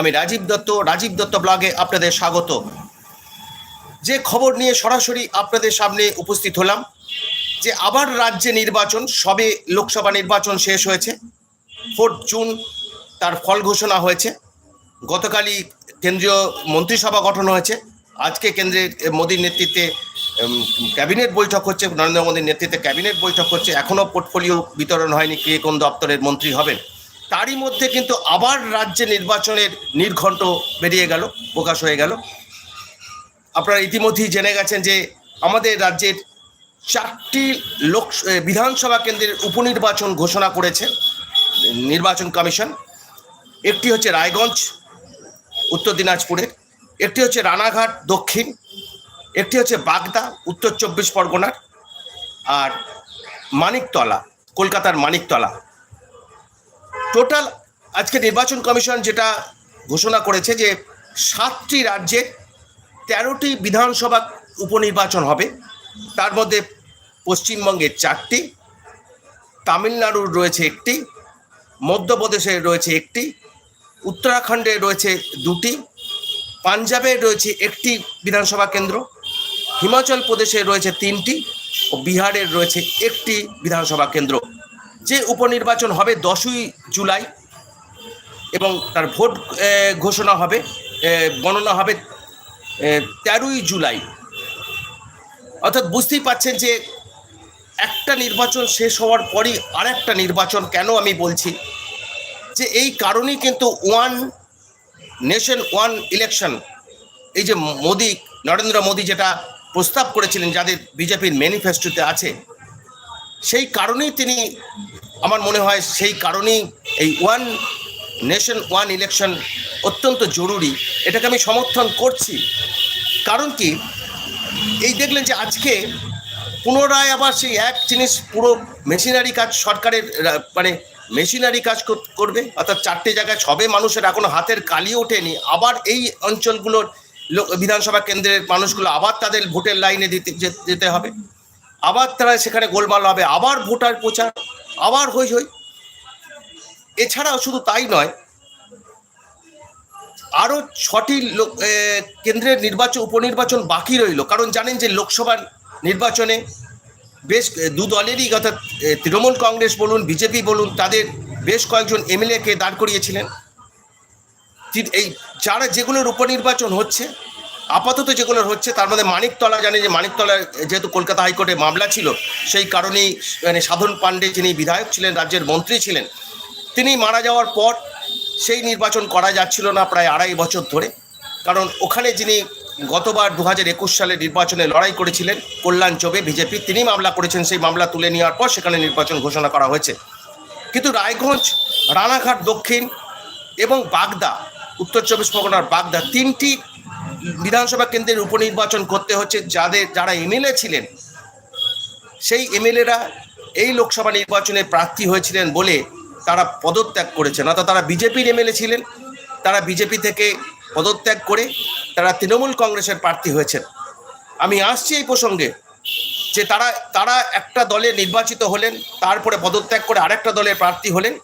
আমি রাজীব দত্ত রাজীব দত্ত ব্লগে আপনাদের স্বাগত। যে খবর নিয়ে সরাসরি আপনাদের সামনে উপস্থিত হলাম, যে আবার রাজ্যে নির্বাচন, সবে লোকসভা নির্বাচন শেষ হয়েছে। ফোর্থ জুন তার ফল ঘোষণা হয়েছে। গতকালই কেন্দ্রীয় মন্ত্রিসভা গঠন হয়েছে। আজকে কেন্দ্রের মোদীর নেতৃত্বে ক্যাবিনেট বৈঠক হচ্ছে, নরেন্দ্র মোদীর নেতৃত্বে ক্যাবিনেট বৈঠক হচ্ছে। এখনও পোর্টফোলিও বিতরণ হয়নি কে কোন দপ্তরের মন্ত্রী হবেন। তারই মধ্যে কিন্তু আবার রাজ্যে নির্বাচনের নির্ঘণ্ট বেরিয়ে গেল, প্রকাশ হয়ে গেল। আপনারা ইতিমধ্যেই জেনে গেছেন যে আমাদের রাজ্যের চারটি লোক বিধানসভা কেন্দ্রের উপনির্বাচন ঘোষণা করেছে নির্বাচন কমিশন। একটি হচ্ছে রায়গঞ্জ, উত্তর দিনাজপুরের। একটি হচ্ছে রানাঘাট, দক্ষিণ। একটি হচ্ছে বাগদা, উত্তর চব্বিশ পরগনার। আর মানিকতলা, কলকাতার মানিকতলা। টোটাল আজকে নির্বাচন কমিশন যেটা ঘোষণা করেছে যে সাতটি রাজ্যে তেরোটি বিধানসভা উপনির্বাচন হবে। তার মধ্যে পশ্চিমবঙ্গের চারটি তামিলনাড়ুর রয়েছে একটি, মধ্যপ্রদেশে রয়েছে একটি, উত্তরাখণ্ডে রয়েছে দুটি, পাঞ্জাবে রয়েছে একটি বিধানসভা কেন্দ্র, হিমাচল প্রদেশে রয়েছে তিনটি ও বিহারের রয়েছে একটি বিধানসভা কেন্দ্র। যে উপনির্বাচন হবে দশই জুলাই এবং তার ভোট ঘোষণা হবে গণনা হবে তেরোই জুলাই। অর্থাৎ বুঝতেই পাচ্ছেন যে একটা নির্বাচন শেষ হওয়ার পরই আরেকটা নির্বাচন কেন আমি বলছি? যে এই কারণেই কিন্তু ওয়ান নেশন, ওয়ান ইলেকশন, এই যে মোদি, নরেন্দ্র মোদি যেটা প্রস্তাব করেছিলেন যাদের বিজেপির ম্যানিফেস্টোতে আছে, সেই কারণেই তিনি আমার মনে হয় সেই কারণেই এই ওয়ান নেশন, ওয়ান ইলেকশন অত্যন্ত জরুরি। এটাকে আমি সমর্থন করছি। কারণ কি? এই দেখলেন যে আজকে পুনরায় আবার সেই এক জিনিস পুরো মেশিনারি কাজ সরকারের মানে মেশিনারি কাজ কর- করবে। অর্থাৎ চারটে জায়গায় সবে মানুষের এখনও হাতের কালি ওঠেনি। আবার এই অঞ্চলগুলোর লোক, বিধানসভা কেন্দ্রের মানুষগুলো আবার তাদের ভোটের লাইনে দিতে যেতে হবে। আবার তারা সেখানে গোলমাল হবে। আবার ভোটার প্রচার আবার হই হই। এছাড়াও শুধু তাই নয় আরও ছটি লোক কেন্দ্রের নির্বাচন, উপনির্বাচন বাকি রইল। কারণ জানেন যে লোকসভা নির্বাচনে বেশ দু দলেরই অর্থাৎ তৃণমূল কংগ্রেস বলুন, বিজেপি বলুন, তাদের বেশ কয়েকজন এমএলএকে দাঁড় করিয়েছিলেন। এই যারা যেগুলোর উপনির্বাচন হচ্ছে আপাতত যেগুলো হচ্ছে, তার মধ্যে মানিকতলা, জানে যে মানিকতলা যেহেতু কলকাতা হাইকোর্টে মামলা ছিল, সেই কারণেই মানে সাধন পাণ্ডে যিনি বিধায়ক ছিলেন, রাজ্যের মন্ত্রী ছিলেন, তিনি মারা যাওয়ার পর সেই নির্বাচন করা যাচ্ছিল না প্রায় আড়াই বছর ধরে। কারণ ওখানে যিনি গতবার দু হাজার একুশ সালে নির্বাচনে লড়াই করেছিলেন, কল্যাণ চবে, বিজেপি, তিনি মামলা করেছেন, সেই মামলা তুলে নেওয়ার পর সেখানে নির্বাচন ঘোষণা করা হয়েছে। কিন্তু রায়গঞ্জ, রানাঘাট দক্ষিণ এবং বাগদা, উত্তর চব্বিশ পরগনার বাগদা, তিনটি বিধানসভা কেন্দ্রের উপনির্বাচন করতে হচ্ছে, যাদের, যারা এমএলএ ছিলেন, সেই এমএলএরা এই লোকসভা নির্বাচনে প্রার্থী হয়েছিলেন বলে তারা পদত্যাগ করেছেন। অর্থাৎ তারা বিজেপির এমএলএ ছিলেন, তারা বিজেপি থেকে পদত্যাগ করে তারা তৃণমূল কংগ্রেসের প্রার্থী হয়েছেন। আমি আসছি এই প্রসঙ্গে যে তারা তারা একটা দলে নির্বাচিত হলেন, তারপরে পদত্যাগ করে আরেকটা দলের প্রার্থী হলেন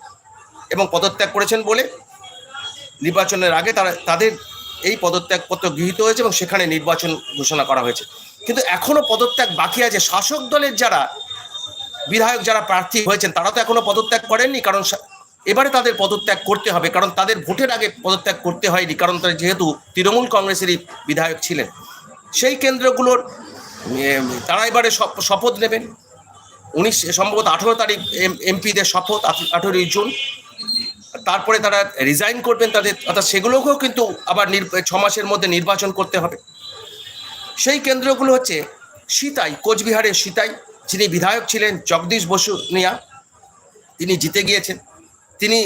এবং পদত্যাগ করেছেন বলে নির্বাচনের আগে তারা, তাদের এই পদত্যাগপত্র গৃহীত হয়েছে এবং সেখানে নির্বাচন ঘোষণা করা হয়েছে। কিন্তু এখনও পদত্যাগ বাকি আছে। শাসক দলের যারা বিধায়ক, যারা প্রার্থী হয়েছেন, তারা তো এখনও পদত্যাগ করেননি। কারণ এবারে তাদের পদত্যাগ করতে হবে। কারণ তাদের ভোটের আগে পদত্যাগ করতে হয়নি। কারণ তারা যেহেতু তৃণমূল কংগ্রেসেরই বিধায়ক ছিলেন। সেই কেন্দ্রগুলোর তারা এবারে শপথ নেবেন। উনিশ, সম্ভবত আঠেরো তারিখ এমপিদের শপথ আঠেরোই জুন। তারপরে তারা রিজাইন করবেন তাদের, অর্থাৎ সেগুলোকেও কিন্তু আবার ছ মাসের মধ্যে নির্বাচন করতে হবে। সেই কেন্দ্রগুলো হচ্ছে সীতাই, কোচবিহারের সীতাই, যিনি বিধায়ক ছিলেন জগদীশ বসু নিয়া তিনি জিতে গিয়েছেন। তিনি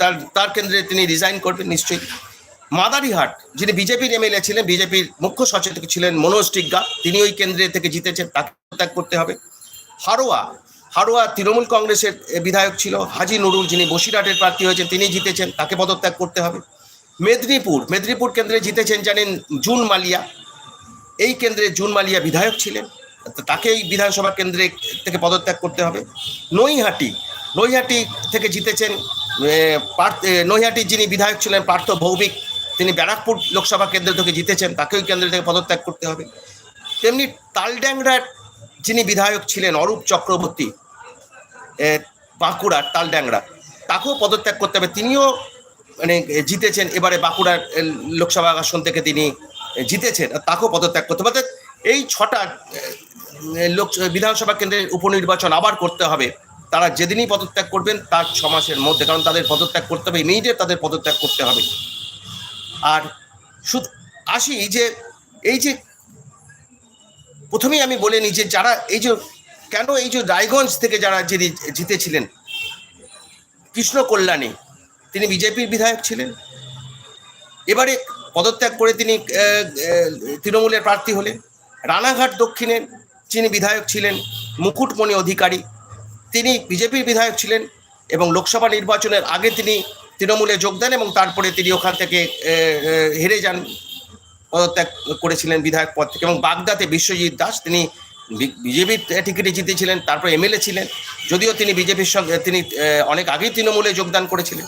তার তার কেন্দ্রে তিনি রিজাইন করবেন নিশ্চয়ই। মাদারিহাট, যিনি বিজেপির এমএলএ ছিলেন, বিজেপির মুখ্য সচেতক ছিলেন মনোজ টিগ্গা, তিনি ওই কেন্দ্রে থেকে জিতেছেন, তাকে করতে হবে। হারোয়া হারোয়া তৃণমূল কংগ্রেসের বিধায়ক ছিল, হাজি নুরুল যিনি বসিরহাটের প্রার্থী হয়েছেন, তিনি জিতেছেন, তাকে পদত্যাগ করতে হবে। মেদিনীপুর মেদিনীপুর কেন্দ্রে জিতেছেন জানেন জুন মালিয়া। এই কেন্দ্রে জুন মালিয়া বিধায়ক ছিলেন তাকে এই বিধানসভা কেন্দ্রে থেকে পদত্যাগ করতে হবে। নৈহাটি নৈহাটি থেকে জিতেছেন নৈহাটির যিনি বিধায়ক ছিলেন, পার্থ ভৌমিক, তিনি ব্যারাকপুর লোকসভা কেন্দ্র থেকে জিতেছেন, তাকেও কেন্দ্র থেকে পদত্যাগ করতে হবে। তেমনি তালড্যাংরার যিনি বিধায়ক ছিলেন অরূপ চক্রবর্তী বাঁকুড়ার তালড্যাংরা তাকেও পদত্যাগ করতে হবে। তিনিও মানে জিতেছেন। এবারে বাঁকুড়ার লোকসভা আসন থেকে তিনি জিতেছেন আর তাকেও পদত্যাগ করতে হবে। এই ছটা লোক, বিধানসভা কেন্দ্রের উপনির্বাচন আবার করতে হবে। তারা যেদিনই পদত্যাগ করবেন, তার ছ মাসের মধ্যে, কারণ তাদের পদত্যাগ করতে হবে, ইমিডিয়েট তাদের পদত্যাগ করতে হবে। আর শুধু, আসি যে, এই যে প্রথমেই আমি বলে নিই যে যারা এই যে, কেন এই যে রায়গঞ্জ থেকে যারা যিনি জিতেছিলেন, কৃষ্ণ কল্যাণী, তিনি বিজেপির বিধায়ক ছিলেন। এবারে পদত্যাগ করে তিনি তৃণমূলের প্রার্থী হলেন। রানাঘাট দক্ষিণের যিনি বিধায়ক ছিলেন, মুকুটমণি অধিকারী, তিনি বিজেপির বিধায়ক ছিলেন এবং লোকসভা নির্বাচনের আগে তিনি তৃণমূলে যোগ দেন এবং তারপরে তিনি ওখান থেকে হেরে যান। পদত্যাগ করেছিলেন বিধায়ক পদ থেকে এবং বাগদাতে বিশ্বজিৎ দাস, তিনি বিজেপির টিকিটে জিতেছিলেন, তারপর এমএলএ ছিলেন, যদিও তিনি বিজেপির সঙ্গে, তিনি অনেক আগেই তৃণমূলে যোগদান করেছিলেন।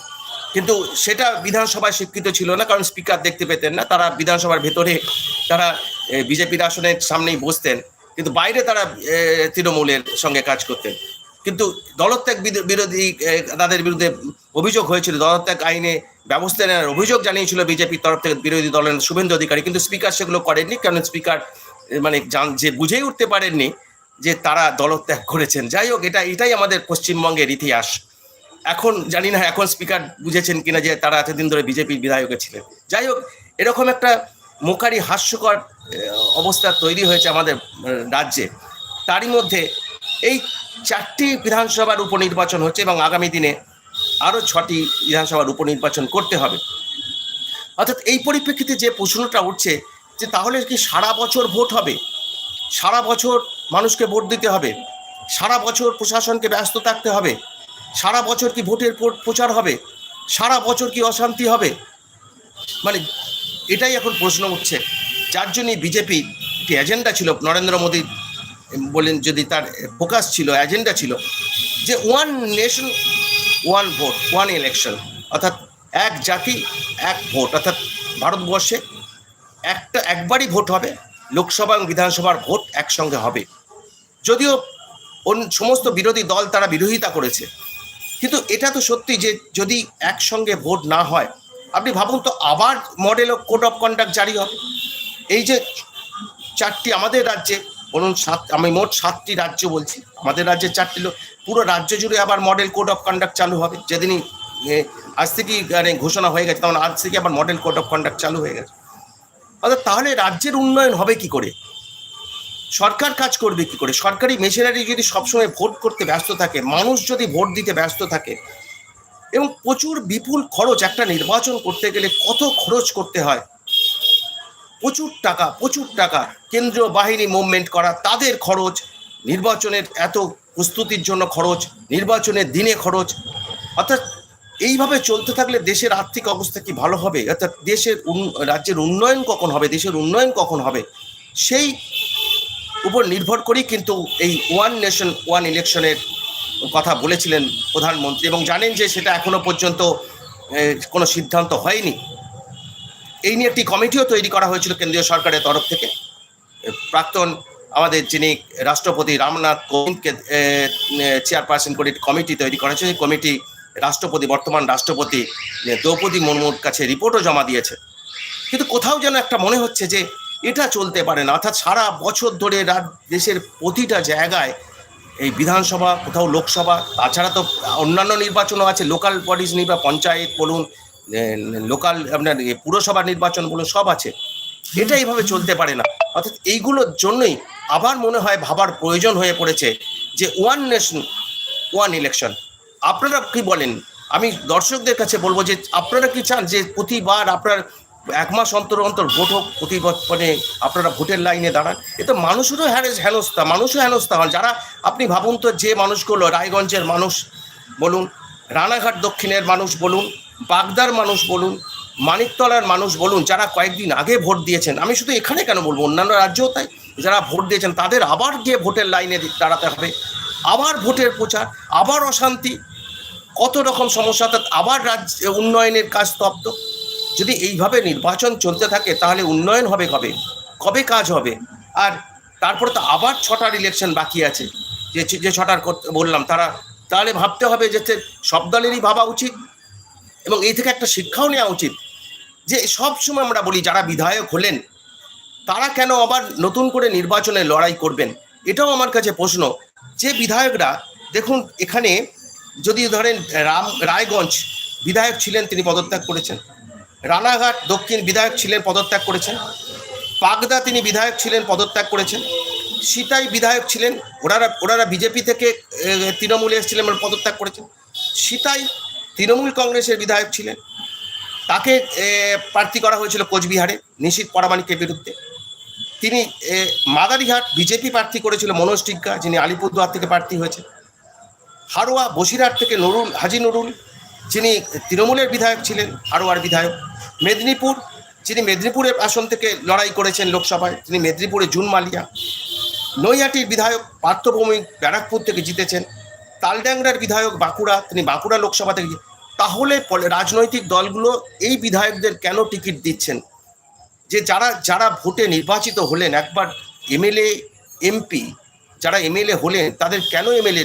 কিন্তু সেটা বিধানসভায় স্বীকৃত ছিল না, কারণ স্পিকার দেখতে পেতেন না, তারা বিধানসভার ভেতরে তারা বিজেপির আসনের সামনেই বসতেন, কিন্তু বাইরে তারা তৃণমূলের সঙ্গে কাজ করতেন। কিন্তু দলত্যাগ বিরোধী তাদের বিরুদ্ধে অভিযোগ হয়েছিল, দলত্যাগ আইনে ব্যবস্থা নেওয়ার অভিযোগ জানিয়েছিল বিজেপির তরফ থেকে বিরোধী দলের শুভেন্দু অধিকারী, কিন্তু স্পিকার সেগুলো করেননি, কারণ স্পিকার মানে যে বুঝেই উঠতে পারেননি যে তারা দলত্যাগ করেছেন। যাই হোক, এটা, এটাই আমাদের পশ্চিমবঙ্গের ইতিহাস। এখন জানি না এখন স্পিকার বুঝেছেন কিনা যে তারা এতদিন ধরে বিজেপির বিধায়কে ছিলেন। যাই হোক, এরকম একটা মুখারি হাস্যকর অবস্থা তৈরি হয়েছে আমাদের রাজ্যে। তারই মধ্যে এই চারটি বিধানসভার উপনির্বাচন হচ্ছে এবং আগামী দিনে আরও ছটি বিধানসভার উপনির্বাচন করতে হবে। অর্থাৎ এই পরিপ্রেক্ষিতে যে প্রশ্নটা উঠছে যে তাহলে কি সারা বছর ভোট হবে? সারা বছর মানুষকে ভোট দিতে হবে? সারা বছর প্রশাসনকে ব্যস্ত থাকতে হবে? সারা বছর কি ভোটের প্রচার হবে? সারা বছর কি অশান্তি হবে? মানে এটাই এখন প্রশ্ন উঠছে। যার জন্যই বিজেপি একটি এজেন্ডা ছিল, নরেন্দ্র মোদী বলেন যদি তার ফোকাস ছিল এজেন্ডা ছিল, যে one nation one vote, one election. অর্থাৎ এক জাতি, এক ভোট। অর্থাৎ ভারতবর্ষে একটা, একবারই ভোট হবে, লোকসভা এবং বিধানসভার ভোট একসঙ্গে হবে। যদিও অন্য সমস্ত বিরোধী দল তারা বিরোধিতা করেছে। কিন্তু এটা তো সত্যি যে, যদি একসঙ্গে ভোট না হয়, আপনি ভাবুন তো, আবার model of code of conduct জারি হবে। এই যে চারটি আমাদের রাজ্যে বলুন সাত আমি মোট সাতটি রাজ্য বলছি। আমাদের রাজ্যে চারটি লোক পুরো রাজ্য জুড়ে আবার মডেল কোড অফ কন্ডাক্ট চালু হবে। যেদিনই আজ থেকেই মানে ঘোষণা হয়ে গেছে, তখন আজ থেকে আবার মডেল কোড অফ কন্ডাক্ট চালু হয়ে গেছে। অর্থাৎ তাহলে রাজ্যের উন্নয়ন হবে কি করে? সরকার কাজ করবে কি করে? সরকারি মেশিনারি যদি সবসময় ভোট করতে ব্যস্ত থাকে, মানুষ যদি ভোট দিতে ব্যস্ত থাকে, এবং প্রচুর বিপুল খরচ একটা নির্বাচন করতে গেলে কত খরচ করতে হয়? প্রচুর টাকা প্রচুর টাকা কেন্দ্রীয় বাহিনী মুভমেন্ট করা, তাদের খরচ, নির্বাচনের এত প্রস্তুতির জন্য খরচ, নির্বাচনের দিনে খরচ। অর্থাৎ এইভাবে চলতে থাকলে দেশের আর্থিক অবস্থা কি ভালো হবে? অর্থাৎ দেশের রাজ্যের উন্নয়ন কখন হবে? দেশের উন্নয়ন কখন হবে? সেই উপর নির্ভর করেই কিন্তু এই ওয়ান নেশন ওয়ান ইলেকশনের কথা বলেছিলেন প্রধানমন্ত্রী এবং জানেন যে সেটা এখনও পর্যন্ত কোনো সিদ্ধান্ত হয়নি। এই নিয়ে একটি কমিটিও তৈরি করা হয়েছিল কেন্দ্রীয় সরকারের তরফ থেকে। প্রাক্তন আমাদের যিনি রাষ্ট্রপতি রামনাথ কোবিন্দকে চেয়ারপারসন করে কমিটি তৈরি করা হয়েছে। কমিটি রাষ্ট্রপতি, বর্তমান রাষ্ট্রপতি দ্রৌপদী মুর্মুর কাছে রিপোর্টও জমা দিয়েছে। কিন্তু কোথাও যেন একটা মনে হচ্ছে যে এটা চলতে পারে না। অর্থাৎ সারা বছর ধরে দেশের প্রতিটা জায়গায় এই বিধানসভা, কোথাও লোকসভা, তাছাড়া তো অন্যান্য নির্বাচনও আছে। লোকাল বডিজ নির্বাচন পঞ্চায়েত বলুন লোকাল আপনার পুরসভা নির্বাচন বলুন সব আছে। এটা এইভাবে চলতে পারে না। অর্থাৎ এইগুলোর জন্যই আবার মনে হয় ভাবার প্রয়োজন হয়ে পড়েছে যে ওয়ান নেশন, ওয়ান ইলেকশন। আপনারা কি বলেন? আমি দর্শকদের কাছে বলব যে আপনারা কি চান যে প্রতিবার আপনার এক মাস অন্তর অন্তর ভোট হোক প্রতি মানে আপনারা ভোটের লাইনে দাঁড়ান? এ তো মানুষেরও হ্যারেস হেনস্থা, মানুষও হেনস্থা হন। যারা আপনি ভাবুন তো যে মানুষগুলো, রায়গঞ্জের মানুষ বলুন, রানাঘাট দক্ষিণের মানুষ বলুন বাগদার মানুষ বলুন, মানিকতলার মানুষ বলুন, যারা কয়েকদিন আগে ভোট দিয়েছেন, আমি শুধু এখানে কেন বলব, অন্যান্য রাজ্যেও তাই, যারা ভোট দিয়েছেন, তাদের আবার গিয়ে ভোটের লাইনে দাঁড়াতে হবে। আবার ভোটের প্রচার, আবার অশান্তি, কত রকম সমস্যা, অর্থাৎ আবার রাজ্য, উন্নয়নের কাজ স্তব্ধ। যদি এইভাবে নির্বাচন চলতে থাকে, তাহলে উন্নয়ন হবে কবে? কবে কাজ হবে? আর তারপরে তো আবার ছটার ইলেকশন বাকি আছে। যে যে ছটার করতে বললাম, তারা, তাহলে ভাবতে হবে যে সব দলেরই ভাবা উচিত। এবং এই থেকে একটা শিক্ষাও নেওয়া উচিত যে সব সময় আমরা বলি, যারা বিধায়ক হলেন, তারা কেন আবার নতুন করে নির্বাচনে লড়াই করবেন? এটাও আমার কাছে প্রশ্ন। যে বিধায়করা, দেখুন, এখানে যদি ধরেন রাম, রায়গঞ্জ বিধায়ক ছিলেন তিনি পদত্যাগ করেছেন। রানাঘাট দক্ষিণ বিধায়ক ছিলেন পদত্যাগ করেছেন। পাগদা তিনি বিধায়ক ছিলেন পদত্যাগ করেছেন। সিতাই বিধায়ক ছিলেন, ওনারা ওনারা বিজেপি থেকে তৃণমূলে এসেছিলেন, পদত্যাগ করেছেন। সিতাই তৃণমূল কংগ্রেসের বিধায়ক ছিলেন। তাকে প্রার্থী করা হয়েছিল কোচবিহারে নিশীত পরামানিকের বিরুদ্ধে। তিনি এ, মাদারিঘাট বিজেপি প্রার্থী করেছিল মনোজ টিগ্গা যিনি আলিপুরদুয়ার থেকে প্রার্থী হয়েছে হারোয়া বসিরহাট থেকে নুরুল হাজি নুরুল যিনি তৃণমূলের বিধায়ক ছিলেন হারোয়ার বিধায়ক। মেদিনীপুর যিনি মেদিনীপুরের আসন থেকে লড়াই করেছেন লোকসভায় তিনি মেদিনীপুরে জুন মালিয়া নৈহাটির বিধায়ক পার্থভৌমিক ব্যারাকপুর থেকে জিতেছেন। তালড্যাংরার বিধায়ক বাঁকুড়া, তিনি বাঁকুড়া লোকসভা থেকে, তাহলে রাজনৈতিক দলগুলো এই বিধায়কদের কেন টিকিট দিচ্ছেন? যে যারা যারা ভোটে নির্বাচিত হলেন, একবার এমএলএ, এমপি, যারা এমএলএ হলেন, তাদের কেন এমএলএ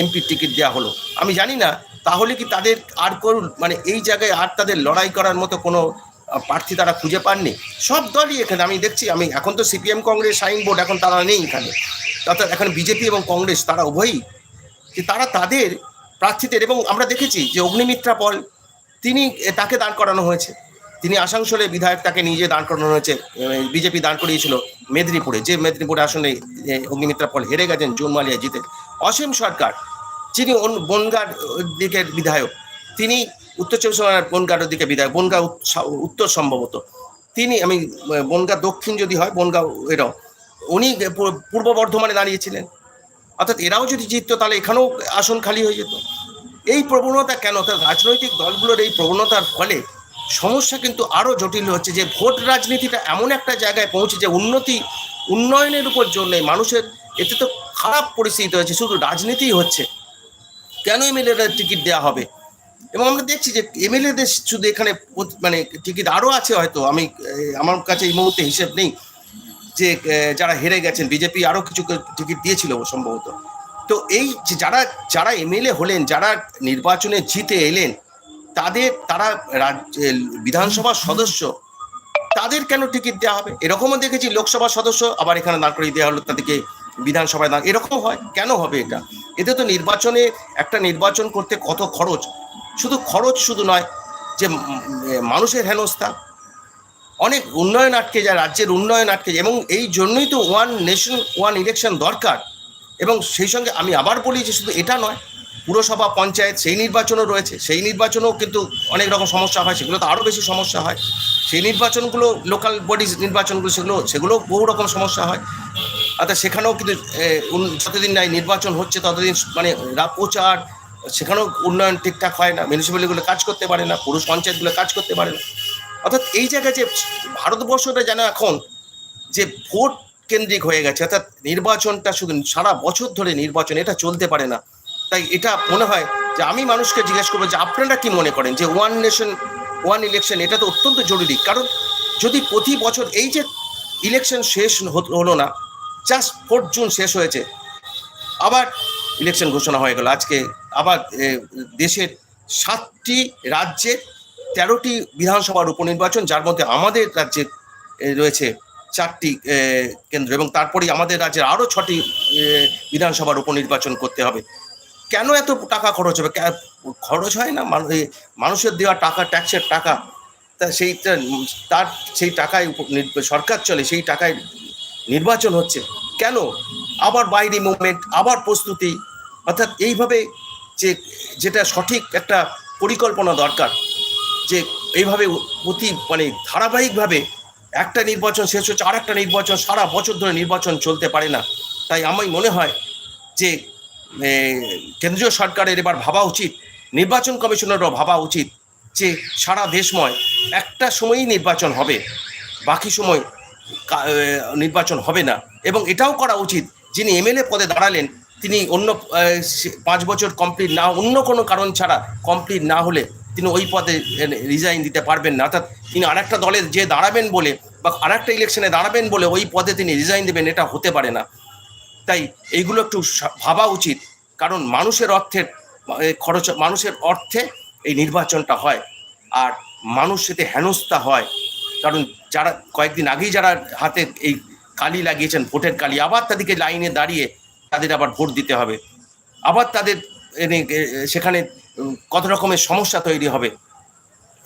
এমপির টিকিট দেওয়া হলো? আমি জানি না, তাহলে কি তাদের আর করুন মানে এই জায়গায় আর তাদের লড়াই করার মতো কোনো প্রার্থী তারা খুঁজে পাননি? সব দলই এখানে, আমি দেখছি, আমি এখন তো সিপিএম কংগ্রেস সাইন বোর্ড এখন তারা নেই এখানে। অর্থাৎ এখন বিজেপি এবং কংগ্রেস, তারা উভয়ই যে তারা তাদের প্রার্থীদের, এবং আমরা দেখেছি যে অগ্নিমিত্রা পল, তিনি তাকে দাঁড় করানো হয়েছে। তিনি আসানসোলে বিধায়ক তাকে নিজে দাঁড় করানো হয়েছে বিজেপি দাঁড় করিয়েছিল মেদিনীপুরে। যে মেদিনীপুরে আসনে অগ্নিমিত্রা পল হেরে গেছেন জুন মালিয়া জিতে। অসীম সরকার, যিনি বনগাঁর দিকের বিধায়ক, তিনি উত্তর চব্বিশ পরগনার বনগাঁর দিকে বিধায়ক, বনগাঁ উত্তর সম্ভবত। তিনি, আমি বনগাঁ দক্ষিণ যদি হয় বনগাঁ এরাও। উনি পূর্ব বর্ধমানে দাঁড়িয়েছিলেন। অর্থাৎ এরাও যদি জিততো, তাহলে এখানেও আসন খালি হয়ে যেত। এই প্রবণতা কেন? অর্থাৎ রাজনৈতিক দলগুলোর এই প্রবণতার ফলে সমস্যা কিন্তু আরও জটিল হচ্ছে যে ভোট রাজনীতিটা এমন একটা জায়গায় পৌঁছে যে উন্নতি, উন্নয়নের উপর জোর নেই। মানুষের এতে তো খারাপ পরিস্থিতি হয়েছে শুধু রাজনীতিই হচ্ছে। কেন এমএলএদের টিকিট দেওয়া হবে? এবং আমরা দেখছি যে এমএলএদের শুধু এখানে মানে টিকিট আরও আছে হয়তো। আমি আমার কাছে এই মুহূর্তে হিসেব নেই। যে যারা হেরে গেছেন, বিজেপি আরও কিছু টিকিট দিয়েছিল সম্ভবত। তো এই যারা যারা এমএলএ হলেন, যারা নির্বাচনে জিতে এলেন, তাদের, তারা বিধানসভার সদস্য, তাদের কেন টিকিট দেওয়া হবে? এরকমও দেখেছি লোকসভার সদস্য, আবার এখানে দাঁড় করিয়ে দেওয়া হলো তাদেরকে বিধানসভায় দাঁড় এরকম হয়? কেন হবে এটা? এতে তো নির্বাচনে একটা নির্বাচন করতে কত খরচ? শুধু খরচ শুধু নয়, যে মানুষের হেনস্থা অনেক উন্নয়ন আটকে যায়, রাজ্যের উন্নয়ন আটকে যায় এবং এই জন্যই তো ওয়ান নেশন ওয়ান ইলেকশন দরকার। এবং সেই সঙ্গে আমি আবার বলি যে শুধু এটা নয়, পুরসভা পঞ্চায়েত সেই নির্বাচনও রয়েছে। সেই নির্বাচনেও কিন্তু অনেক রকম সমস্যা হয় সেগুলো তো আরও বেশি সমস্যা হয়। সেই নির্বাচনগুলো লোকাল বডিজ নির্বাচনগুলো, সেগুলো সেগুলোও বহু রকম সমস্যা হয়। অর্থাৎ সেখানেও কিন্তু যতদিন নাই নির্বাচন হচ্ছে, ততদিন মানে প্রচার, সেখানেও উন্নয়ন ঠিকঠাক হয় না। মিউনিসিপ্যালিটিগুলো কাজ করতে পারে না, পুরুষ পঞ্চায়েতগুলো কাজ করতে পারে না। অর্থাৎ এই জায়গায় যে ভারতবর্ষটা যেন এখন যে ভোট কেন্দ্রিক হয়ে গেছে, অর্থাৎ নির্বাচনটা শুধু সারা বছর ধরে নির্বাচন, এটা চলতে পারে না। তাই এটা মনে হয় যে আমি মানুষকে জিজ্ঞেস করব যে আপনারা কি মনে করেন যে ওয়ান নেশন, ওয়ান ইলেকশন এটা তো অত্যন্ত জরুরি। কারণ যদি প্রতি বছর এই যে ইলেকশন শেষ হলো না, জাস্ট ফোর্থ জুন শেষ হয়েছে, আবার ইলেকশন ঘোষণা হয়ে গেল। আজকে আবার দেশের সাতটি রাজ্যে তেরোটি বিধানসভার উপনির্বাচন, যার মধ্যে আমাদের রাজ্যে রয়েছে চারটি কেন্দ্র এবং তারপরেই আমাদের রাজ্যের আরও ছটি বিধানসভার উপনির্বাচন করতে হবে। কেন এত টাকা খরচ হবে? খরচ হয় না? মানুষের দেওয়া টাকা, ট্যাক্সের টাকা, তা সেইটা তার সেই টাকায় সরকার চলে, সেই টাকায় নির্বাচন হচ্ছে। কেন? আবার বাইরে মুভমেন্ট, আবার প্রস্তুতি, অর্থাৎ এইভাবে যে, যেটা সঠিক একটা পরিকল্পনা দরকার যে এইভাবে প্রতি মানে ধারাবাহিকভাবে একটা নির্বাচন শেষ হচ্ছে আর একটা নির্বাচন, সারা বছর ধরে নির্বাচন চলতে পারে না। তাই আমার মনে হয় যে কেন্দ্রীয় সরকারের এবার ভাবা উচিত, নির্বাচন কমিশনেরও ভাবা উচিত যে, সারা দেশময় একটা সময়ই নির্বাচন হবে, বাকি সময় নির্বাচন হবে না। এবং এটাও করা উচিত, যিনি এমএলএ পদে দাঁড়ালেন, তিনি অন্য পাঁচ বছর কমপ্লিট না, অন্য কোনো কারণ ছাড়া কমপ্লিট না হলে তিনি ওই পদে রিজাইন দিতে পারবেন না। অর্থাৎ তিনি আরেকটা দলে যে দাঁড়াবেন বলে বা আরেকটা ইলেকশনে দাঁড়াবেন বলে ওই পদে তিনি রিজাইন দেবেন, এটা হতে পারে না। তাই এইগুলো একটু ভাবা উচিত। কারণ মানুষের অর্থের খরচ, মানুষের অর্থে এই নির্বাচনটা হয়। আর মানুষ এতে হেনস্থা হয়। কারণ যারা, কয়েকদিন আগেই যারা হাতে এই কালি লাগিয়েছেন, ভোটের কালি, আবার তাদেরকে লাইনে দাঁড়িয়ে তাদের আবার ভোট দিতে হবে। আবার তাদের সেখানে কত রকমের সমস্যা তৈরি হবে।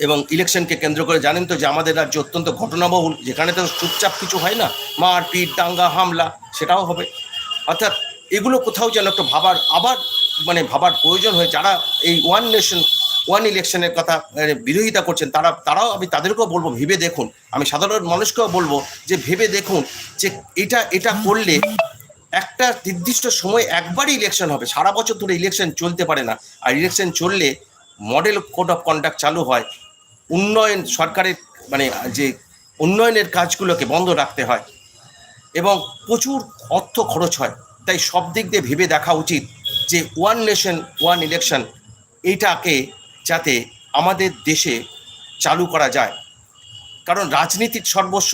এবং ইলেকশনকে কেন্দ্র করে জানেন তো যে আমাদের রাজ্য অত্যন্ত ঘটনাবহুল, যেখানে তো চুপচাপ কিছু হয় না, মারপিট, দাঙ্গা, হামলা, সেটাও হবে। অর্থাৎ এগুলো কোথাও যেন একটু ভাবার, আবার মানে ভাবার প্রয়োজন হয়ে, যারা এই ওয়ান নেশন ওয়ান ইলেকশনের কথা বিরোধিতা করছেন, তারা, তারাও আমি তাদেরকেও বলব, ভেবে দেখুন। আমি সাধারণ মানুষকেও বলব যে ভেবে দেখুন যে এটা এটা করলে একটা নির্দিষ্ট সময় একবারই ইলেকশন হবে। সারা বছর ধরে ইলেকশন চলতে পারে না। আর ইলেকশন চললে মডেল কোড অফ কন্ডাক্ট চালু হয়। উন্নয়ন সরকারের মানে যে উন্নয়নের কাজগুলোকে বন্ধ রাখতে হয় এবং প্রচুর অর্থ খরচ হয়। তাই সব দিক দিয়ে ভেবে দেখা উচিত যে ওয়ান নেশন ওয়ান ইলেকশন এইটাকে যাতে আমাদের দেশে চালু করা যায়। কারণ রাজনীতির সর্বস্ব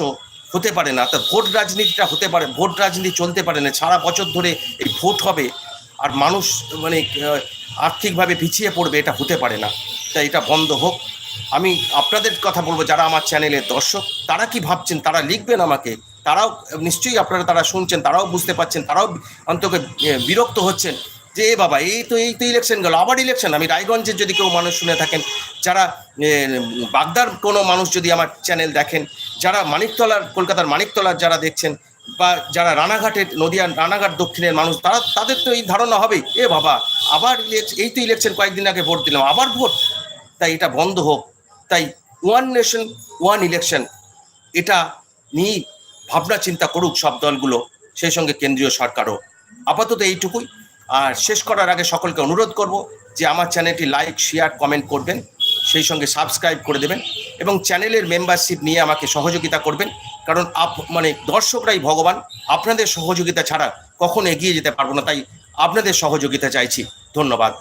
হতে পারে না। তা ভোট রাজনীতিটা হতে পারে, ভোট রাজনীতি চলতে পারে না। সারা বছর ধরে এই ভোট হবে আর মানুষ মানে আর্থিকভাবে পিছিয়ে পড়বে, এটা হতে পারে না। তাই এটা বন্ধ হোক। আমি আপনাদের কথা বলব, যারা আমার চ্যানেলের দর্শক, তারা কি ভাবছেন? তারা লিখবেন আমাকে। তারাও, নিশ্চয়ই আপনারা তারা শুনছেন, তারাও বুঝতে পারছেন, তারাও অন্তত বিরক্ত হচ্ছেন। যে, এ বাবা, এই তো এই তো ইলেকশন গেল। আবার ইলেকশন আমি রায়গঞ্জের যদি কেউ মানুষ শুনে থাকেন, যারা বাগদার কোনো মানুষ যদি আমার চ্যানেল দেখেন, যারা মানিকতলার, কলকাতার মানিকতলার যারা দেখছেন, বা যারা রানাঘাটের নদিয়া রানাঘাট দক্ষিণের মানুষ, তারা, তাদের তো এই ধারণা হবেই। এ বাবা, আবার এই তো ইলেকশন কয়েকদিন আগে ভোট দিলাম, আবার ভোট? তাই এটা বন্ধ হোক। তাই ওয়ান নেশন ওয়ান ইলেকশন এটা নিয়েই ভাবনা চিন্তা করুক সব দলগুলো, সেই সঙ্গে কেন্দ্রীয় সরকারও। আপাতত এইটুকুই। আর শেষ করার আগে সকলকে অনুরোধ করব যে আমার চ্যানেলটি লাইক, শেয়ার, কমেন্ট করবেন, সেই সঙ্গে সাবস্ক্রাইব করে দেবেন এবং চ্যানেলের মেম্বারশিপ নিয়ে আমাকে সহযোগিতা করবেন। কারণ আপ মানে দর্শকরাই ভগবান, আপনাদের সহযোগিতা ছাড়া কখন এগিয়ে যেতে পারব না, তাই আপনাদের সহযোগিতা চাইছি। ধন্যবাদ।